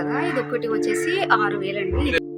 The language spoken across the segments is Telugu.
కదా? ఇది ఒకటి వచ్చేసి ఆరు వేలండి.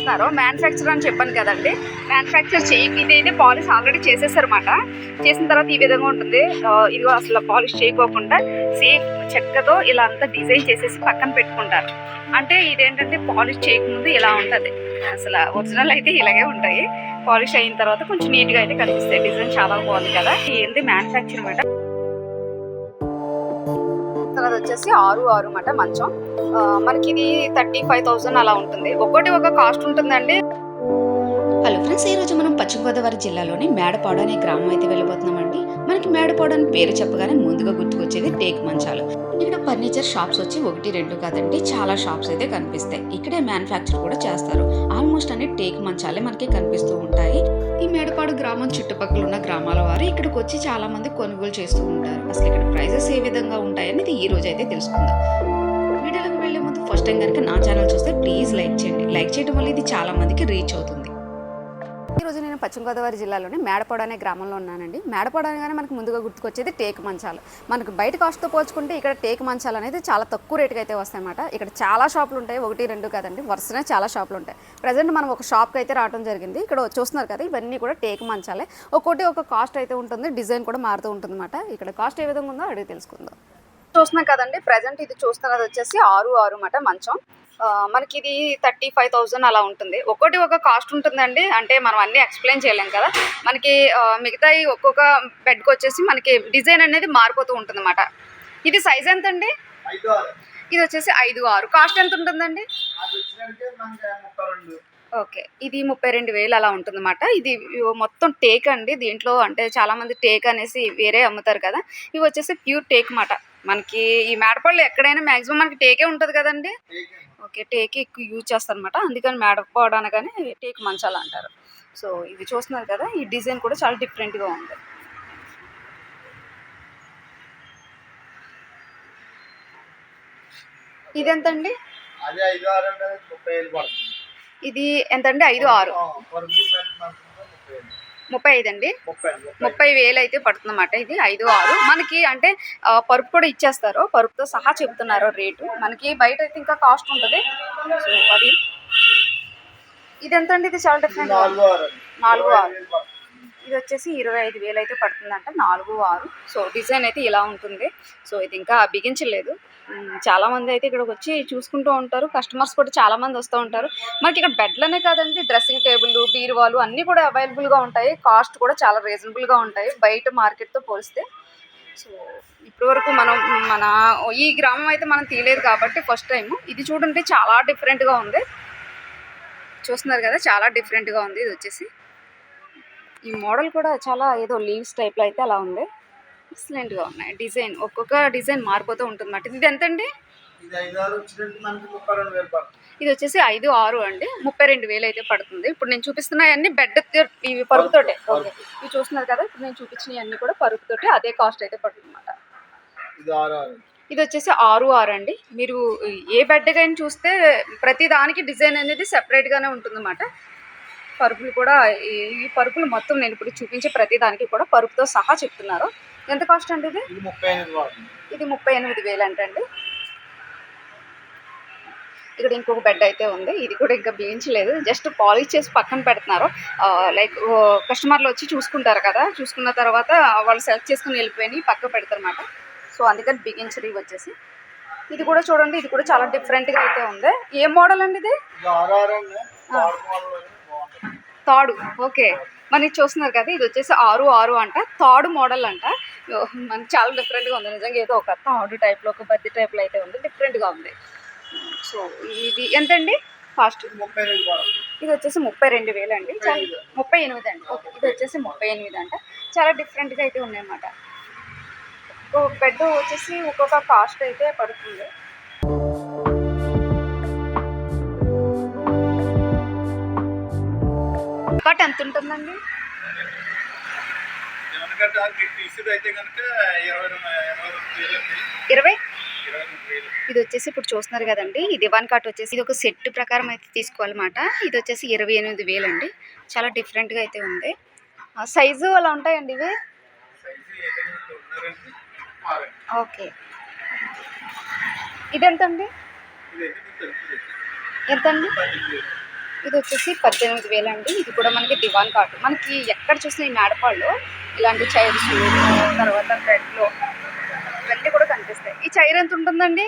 చేస్తున్నారో? మ్యానుఫ్యాక్చర్ అని చెప్పాను కదండి. మ్యానుఫ్యాక్చర్ చేయి అయితే పాలిష్ ఆల్రెడీ చేసేసారన్నమాట. చేసిన తర్వాత ఈ విధంగా ఉంటుంది. ఇదిగో అసలు పాలిష్ చేయకోకుండా సేమ్ చెక్కతో ఇలా అంతా డిజైన్ చేసేసి పక్కన పెట్టుకుంటారు. అంటే ఇదేంటంటే పాలిష్ చేయకముందు ఇలా ఉంటుంది. అసలు ఒరిజినల్ అయితే ఇలాగే ఉంటాయి. పాలిష్ అయిన తర్వాత కొంచెం నీట్గా అయితే కనిపిస్తాయి. డిజైన్ చాలా బాగుంది కదా. ఏంది మ్యానుఫ్యాక్చర్ అనమాట వచ్చేసి ఆరు ఆరు అన్నమాట మంచం. మనకి ఇది థర్టీ ఫైవ్ థౌసండ్ అలా ఉంటుంది. ఒక్కటి ఒక కాస్ట్ ఉంటుందండి. హలో ఫ్రెండ్స్ ఈ రోజు మనం పశ్చిమ గోదావరి జిల్లాలోని మేడపాడు అనే గ్రామం అయితే వెళ్ళబోతున్నామండి. మనకి మేడపాడు అని పేరు చెప్పగానే ముందుగా గుర్తుకొచ్చేది టేక్ మంచాలు. ఇక్కడ ఫర్నిచర్ షాప్స్ వచ్చి ఒకటి రెండు కాదండి. చాలా షాప్స్ అయితే కనిపిస్తాయి. ఇక్కడే మ్యానుఫ్యాక్చర్ కూడా చేస్తారు. ఆల్మోస్ట్ అన్ని టేక్ మంచాలే మనకి కనిపిస్తూ ఉంటాయి. ఈ మేడపాడు గ్రామం చుట్టుపక్కల ఉన్న గ్రామాల వారు ఇక్కడికి వచ్చి చాలా మంది కొనుగోలు చేస్తూ ఉంటారు. అసలు ఇక్కడ ప్రైజెస్ ఏ విధంగా ఉంటాయనేది ఈ రోజు అయితే తెలుసుకుందాం. వీడియోలకు వెళ్ళే ముందు ఫస్ట్ టైం కనుక నా ఛానల్ చూస్తే ప్లీజ్ లైక్ చేయండి. లైక్ చేయడం వల్ల ఇది చాలా మందికి రీచ్ అవుతుంది. ఈరోజు పశ్చిమ గోదావరి జిల్లాలోని మేడపాడు అనే గ్రామంలో ఉన్నానండి. మేడపాడు అనగానే మనకు ముందుగా గుర్తుకొచ్చేది టేక్ మంచాలు. మనకు బయట కాస్ట్తో పోల్చుకుంటే ఇక్కడ టేక్ మంచాలు అనేది చాలా తక్కువ రేటుకి అయితే వస్తాయన్నమాట. ఇక్కడ చాలా షాపులు ఉంటాయి ఒకటి రెండు కాదండి. వరుసనే చాలా షాపులు ఉంటాయి. ప్రజెంట్ మనం ఒక షాప్కి అయితే రావడం జరిగింది. ఇక్కడ చూస్తున్నారు కదా ఇవన్నీ కూడా టేక్ మంచాలే. ఒక్కొక్కటి ఒక కాస్ట్ అయితే ఉంటుంది డిజైన్ కూడా మారుతూ ఉంటుంది ఇక్కడ కాస్ట్ ఏ విధంగా ఉందో అడిగి తెలుసుకుందాం. చూస్తున్నాం కదండి ప్రజెంట్ ఇది చూస్తున్నది వచ్చేసి ఆరు ఆరు మాట మంచం. మనకి ఇది థర్టీ ఫైవ్ థౌజండ్ అలా ఉంటుంది. ఒక్కొక్కటి ఒక కాస్ట్ ఉంటుందండి. అంటే మనం అన్నీ ఎక్స్ప్లెయిన్ చేయలేం కదా. మనకి మిగతాయి ఒక్కొక్క బెడ్కి వచ్చేసి మనకి డిజైన్ అనేది మారిపోతూ ఉంటుంది అన్నమాట ఇది సైజ్ ఎంత అండి ఇది వచ్చేసి ఐదు ఆరు. కాస్ట్ ఎంత ఉంటుందండి? ఓకే. ఇది ముప్పై రెండు వేలు అలా ఉంటుందన్నమాట. ఇది మొత్తం టేక్ అండి. దీంట్లో అంటే చాలా మంది టేక్ అనేసి వేరే అమ్ముతారు కదా. ఇవి వచ్చేసి ప్యూర్ టేక్ మాట. మనకి ఈ మేడపళ్ళు ఎక్కడైనా మాక్సిమం మనకి టేకే ఉంటుంది కదండి? ఓకే టేక్ ఎక్కువ యూజ్ చేస్తారు అనమాట అందుకని మేడపాడు అనగానే టేక్ మంచాలు అంటారు. సో ఇది చూస్తున్నారు కదా ఈ డిజైన్ కూడా చాలా డిఫరెంట్గా ఉంది. ఇది ఎంతండి ఇది ఎంతండి? ఐదు ఆరు. ముప్పై ఐదు. అండి ముప్పై. వేలు అయితే పడుతుందన్నమాట ఇది ఐదు ఆరు. మనకి అంటే పరుపు కూడా ఇచ్చేస్తారు. పరుపుతో సహా చెప్తున్నారు రేటు. మనకి బయట అయితే ఇంకా కాస్ట్ ఉంటుంది. సో అది. ఇది? ఎంత అండి ఇది చాలా డిఫరెంట్ నాలుగు ఆరు. ఇది వచ్చేసి ఇరవై ఐదు వేలు అయితే పడుతుందంట నాలుగు ఆరు. సో డిజైన్ అయితే ఇలా ఉంటుంది. సో ఇది ఇంకా బిగించలేదు. చాలామంది చాలా మంది అయితే ఇక్కడికి వచ్చి చూసుకుంటూ ఉంటారు. కస్టమర్స్ కూడా చాలామంది వస్తూ ఉంటారు. మనకి ఇక్కడ బెడ్లనే కాదండి డ్రెస్సింగ్ టేబుల్ బీరువాలు అన్నీ కూడా అవైలబుల్గా ఉంటాయి. కాస్ట్ కూడా చాలా రీజనబుల్గా ఉంటాయి బయట మార్కెట్తో పోలిస్తే. సో ఇప్పటి వరకు మనం మన ఈ గ్రామం అయితే మనం తీయలేదు కాబట్టి ఫస్ట్ టైం ఇది చూడండి చాలా డిఫరెంట్గా ఉంది. చూస్తున్నారు కదా చాలా డిఫరెంట్గా ఉంది ఇది వచ్చేసి ఈ మోడల్ కూడా చాలా ఏదో లీవ్స్ టైప్లో అయితే అలా ఉంది. ఎక్సలెంట్గా ఉన్నాయి. డిజైన్ ఒక్కొక్క డిజైన్ మారిపోతూ ఉంటుంది అన్నమాట ఇది ఎంత అండి ఇది వచ్చేసి ఐదు ఆరు అండి. ముప్పై రెండు వేలు అయితే పడుతుంది. ఇప్పుడు నేను చూపిస్తున్నాయి అన్ని బెడ్ ఇవి పరుపుతోటే ఓకే. ఇవి చూస్తున్నారు కదా ఇప్పుడు నేను చూపించినవి అన్ని కూడా పరుపుతోటే అదే కాస్ట్ అయితే పడుతుంది అన్నమాట ఇది వచ్చేసి ఆరు ఆరు అండి. మీరు ఏ బెడ్ కానీ చూస్తే ప్రతి దానికి డిజైన్ అనేది సెపరేట్గానే ఉంటుందన్నమాట. పరుపులు కూడా ఈ పరుపులు మొత్తం నేను ఇప్పుడు చూపించే ప్రతి దానికి కూడా పరుపుతో సహా చెప్తున్నారు. ఎంత కాస్ట్ అండి ఇది? ఇది ముప్పై ఎనిమిది పడుతుంది ఇది ముప్పై ఎనిమిది వేలు అంటండి. ఇక్కడ ఇంకొక బెడ్ అయితే ఉంది. ఇది కూడా ఇంకా బిగించలేదు. జస్ట్ పాలిష్ చేసి పక్కన పెడుతున్నారు. లైక్ కస్టమర్లు వచ్చి చూసుకుంటారు కదా. చూసుకున్న తర్వాత వాళ్ళు సెలెక్ట్ చేసుకుని వెళ్ళిపోయి పక్క పెడతారన్నమాట. సో అందుకని బిగించరు ఇవి వచ్చేసి. ఇది కూడా చూడండి. ఇది కూడా చాలా డిఫరెంట్గా అయితే ఉంది. ఏ మోడల్ అండి ఇది? తాడు. ఓకే. మనకి చూస్తున్నారు కదా ఇది వచ్చేసి ఆరు ఆరు అంట. తాడు మోడల్ అంట. మనకి చాలా డిఫరెంట్గా ఉంది. నిజంగా ఏదో ఒక తాడు టైప్లో ఒక బద్ది టైప్లో అయితే ఉంది. డిఫరెంట్గా ఉంది. సో ఇది ఎంతండి? ఇది ముప్పై రెండు ఇది వచ్చేసి ముప్పై రెండు వేలు అండి. ముప్పై ఎనిమిది. అండి. ఓకే. ఇది వచ్చేసి ముప్పై ఎనిమిది అంట. చాలా డిఫరెంట్గా అయితే ఉన్నాయన్నమాట. బెడ్ వచ్చేసి ఒక్కొక్క కాస్ట్ అయితే పడుతుంది. బట్ ఎంత ఉంటుందండి? ఇరవై ఇది వచ్చేసి ఇప్పుడు చూస్తున్నారు కదండి ఇది వన్ కాట్ వచ్చేసి ఇది ఒక సెట్ ప్రకారం అయితే తీసుకోవాలన్నమాట. ఇది వచ్చేసి ఇరవై ఎనిమిది వేలు అండి. చాలా డిఫరెంట్గా అయితే ఉంది. సైజు అలా ఉంటాయండి ఇవి? ఓకే. ఇది ఎంత అండి ఎంత అండి ఇది వచ్చేసి పద్దెనిమిది వేలు అండి ఇది కూడా మనకి దివాన్ కాట్. మనకి ఎక్కడ చూసినా ఈ మేడపాళ్ళు ఇలాంటి చైర్స్ తర్వాత బెడ్లు ఇవన్నీ కూడా కనిపిస్తాయి. ఈ చైర్ ఎంత ఉంటుందండి?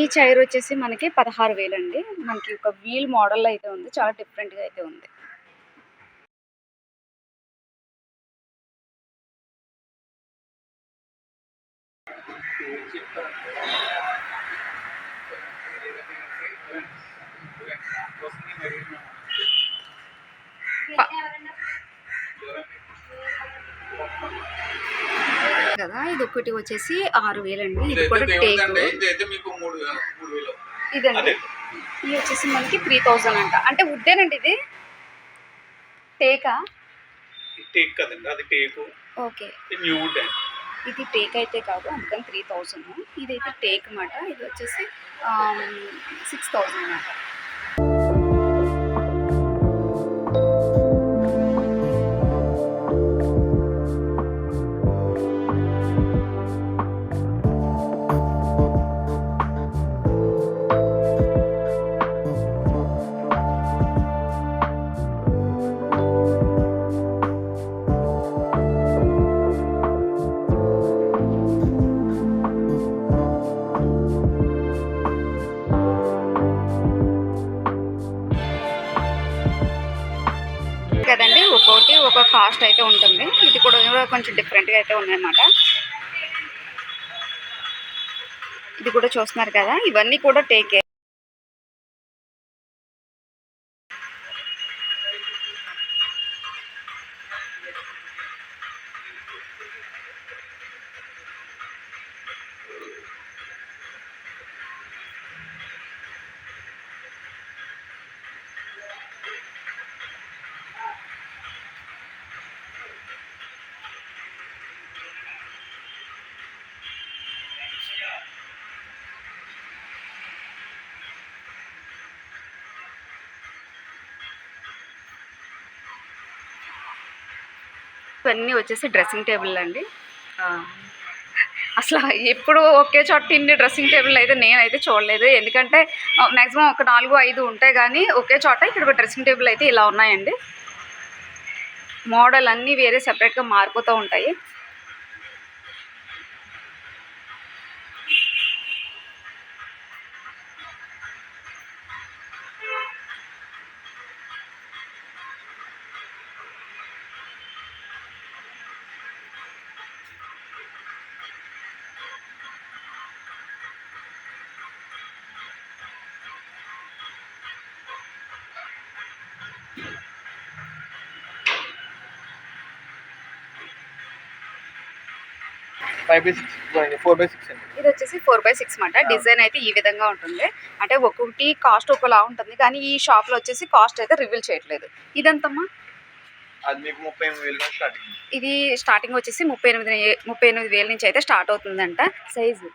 ఈ చైర్ వచ్చేసి మనకి పదహారు వేలు అండి మనకి ఒక వీల్ మోడల్ అయితే ఉంది. చాలా డిఫరెంట్గా అయితే ఉంది. కదా ఇది ఒకటి వచ్చేసి ఆరు వేలు అండి ఇది కూడా టేక్. ఇదండి. ఇది వచ్చేసి మనకి త్రీ థౌజండ్ అంట. అంటే వుడ్డేనండి ఇది? టేకా? టేక్ కదండి అది టేకు. ఓకే. ఇది న్యూ వుడ్ అండి. ఇది టేక్ అయితే కాదు అందుకని త్రీ థౌజండ్ ఇదైతే టేక్ అన్నమాట ఇది వచ్చేసి సిక్స్ థౌజండ్ ఒక్కొక్కటి ఒక కాస్ట్ అయితే ఉంటుంది. ఇది కూడా కొంచెం డిఫరెంట్గా అయితే ఉందన్నమాట. ఇది కూడా చూస్తున్నారు కదా? ఇవన్నీ కూడా టేకే ఇవన్నీ వచ్చేసి డ్రెస్సింగ్ టేబుల్ అండి. అసలు ఎప్పుడు ఒకే చోట ఇన్ని డ్రెస్సింగ్ టేబుల్ అయితే నేనైతే చూడలేదు. ఎందుకంటే మ్యాక్సిమం ఒక నాలుగు ఐదు ఉంటాయి కానీ ఒకే చోట ఇక్కడ డ్రెస్సింగ్ టేబుల్ అయితే ఇలా ఉన్నాయండి. మోడల్ అన్నీ వేరే సెపరేట్గా మారిపోతూ ఉంటాయి. Five by six four by six అండి ఇది వచ్చేసి ఫోర్ బై సిక్స్ మాట డిజైన్ అయితే ఈ విధంగా ఉంటుంది. అంటే ఒక్కొక్కటి కాస్ట్ ఒకలా ఉంటుంది. కానీ ఈ షాప్లో వచ్చేసి కాస్ట్ అయితే రివీల్ చేయట్లేదు. ఇదంతమ్మా? ఇది స్టార్టింగ్ వచ్చేసి ముప్పై ఎనిమిది ముప్పై ఎనిమిది వేల నుంచి అయితే స్టార్ట్ అవుతుందంట. Size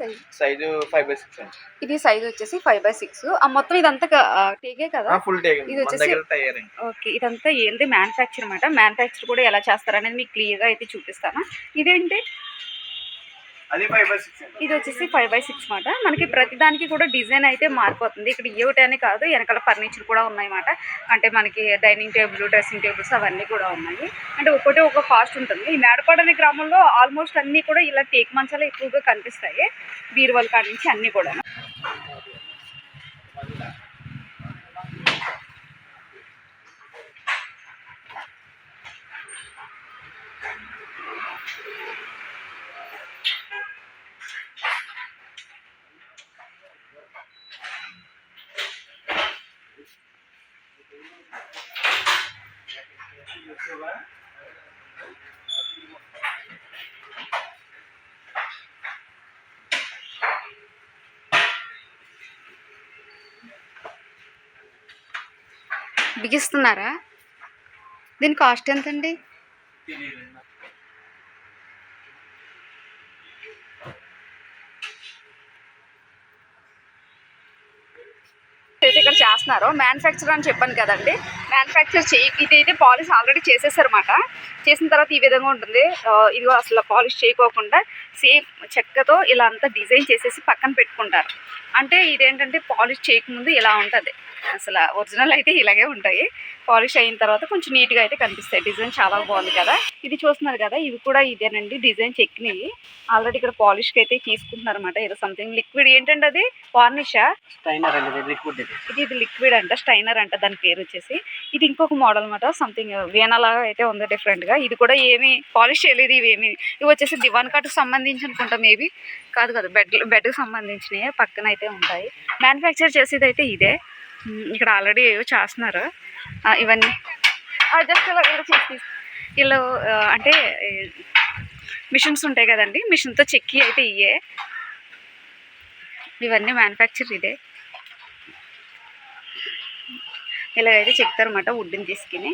size size five by six అండి. ఇది సైజ్ వచ్చేసి ఫైవ్ బై సిక్స్ ఆ మొత్తం ఇదంతా టేకే కదా? ఫుల్ టేక్ ఇది వచ్చేసి- ఓకే ఇదంతా ఏంది? మ్యానుఫ్యాక్చర్ అనమాట మ్యానుఫ్యాక్చర్ కూడా ఎలా చేస్తారనేది మీకు క్లియర్గా అయితే చూపిస్తాను. ఇదేంటి అది ఫైవ్ బై సిక్స్ అండి ఇది వచ్చేసి ఫైవ్ బై సిక్స్ మాట. మనకి ప్రతిదానికి కూడా డిజైన్ అయితే మారిపోతుంది. ఇక్కడ ఏమిటి అని కాదు వెనకాల ఫర్నిచర్ కూడా ఉన్నాయన్నమాట. అంటే మనకి డైనింగ్ టేబుల్ డ్రెస్సింగ్ టేబుల్స్ అవన్నీ కూడా ఉన్నాయి. అంటే ఒక్కొక్కటి ఒక కాస్ట్ ఉంటుంది. ఈ మేడపాడు అనే గ్రామంలో ఆల్మోస్ట్ అన్నీ కూడా ఇలా టేక్ మంచాలు ఎక్కువగా కనిపిస్తాయి. బీరువాల కాడ నుంచి అన్నీ కూడా బిగిస్తున్నారా? దీని కాస్ట్ ఎంతండి? అయితే ఇక్కడ చేస్తున్నారు. మ్యానుఫ్యాక్చర్ అని చెప్పాను కదండి. మ్యానుఫ్యాక్చర్ చే ఇది అయితే పాలిష్ ఆల్రెడీ చేసేసారన్నమాట. చేసిన తర్వాత ఈ విధంగా ఉంటుంది. ఇది అసలు పాలిష్ చేయకోకుండా సేమ్ చెక్కతో ఇలా అంతా డిజైన్ చేసేసి పక్కన పెట్టుకుంటారు. అంటే ఇదేంటంటే పాలిష్ చేయకముందు ఇలా ఉంటుంది. అసలు ఒరిజినల్ అయితే ఇలాగే ఉంటాయి. పాలిష్ అయిన తర్వాత కొంచెం నీట్గా అయితే కనిపిస్తాయి. డిజైన్ చాలా బాగుంది కదా. ఇది చూస్తున్నారు కదా ఇవి కూడా ఇదేనండి డిజైన్ చెక్కినవి ఆల్రెడీ ఇక్కడ పాలిష్కి అయితే తీసుకుంటున్నారు అనమాట ఏదో సంథింగ్ లిక్విడ్ ఏంటంటే అది? వార్నిషా స్టైనర్ ఇది లిక్విడ్ ఇది. లిక్విడ్ అంట స్టైనర్ అంట దాని పేరు వచ్చేసి. ఇది ఇంకొక మోడల్ అనమాట సంథింగ్ వీణలాగా అయితే ఉంది డిఫరెంట్గా ఇది కూడా ఏమి పాలిష్ చేయలేదు ఇవి ఏమి. ఇవి వచ్చేసి దివాన్ కట్కు సంబంధించి అనుకుంటా మేబీ కాదు కదా బెడ్ బెడ్కి సంబంధించినవి పక్కన అయితే ఉంటాయి. మ్యానుఫ్యాక్చర్ చేసేది అయితే ఇదే. ఇక్కడ ఆల్రెడీ ఏవో చేస్తున్నారు. ఇవన్నీ. జస్ట్ ఇలా ఇలా చేసి వీళ్ళు అంటే మిషన్స్ ఉంటాయి కదండి మిషన్తో చెక్కి అయితే ఇయే ఇవన్నీ మ్యానుఫ్యాక్చర్ ఇదే. ఇలాగైతే చెక్తారన్నమాట వుడ్ని తీసుకుని.